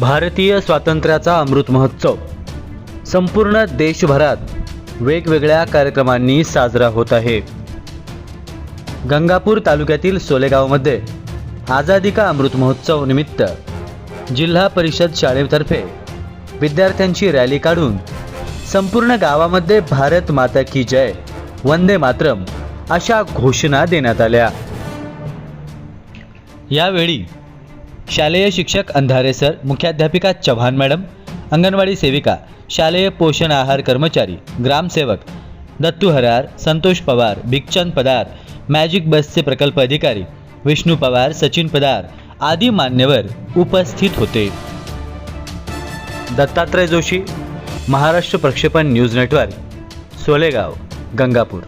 भारतीय स्वातंत्र्याचा अमृत महोत्सव. संपूर्ण देशभरात वेगवेगळ्या कार्यक्रमांनी साजरा होत आहे. गंगापूर तालुक्यातील सोलेगावमध्ये आझादी का अमृत महोत्सव निमित्त जिल्हा परिषद शाळेतर्फे विद्यार्थ्यांची रॅली काढून संपूर्ण गावामध्ये भारत माता की जय वंदे मातरम अशा घोषणा देण्यात आल्या. यावेळी शालेय शिक्षक अंधारे सर मुख्याध्यापिका चव्हाण मॅडम अंगणवाडी सेविका शालेय पोषण आहार कर्मचारी ग्रामसेवक दत्तू हरार संतोष पवार भिकचंद पदार मॅजिक बसचे प्रकल्प अधिकारी विष्णू पवार सचिन पदार आदी मान्यवर उपस्थित होते. दत्तात्रय जोशी महाराष्ट्र प्रक्षेपण न्यूज नेटवर्क सोलेगाव गंगापूर.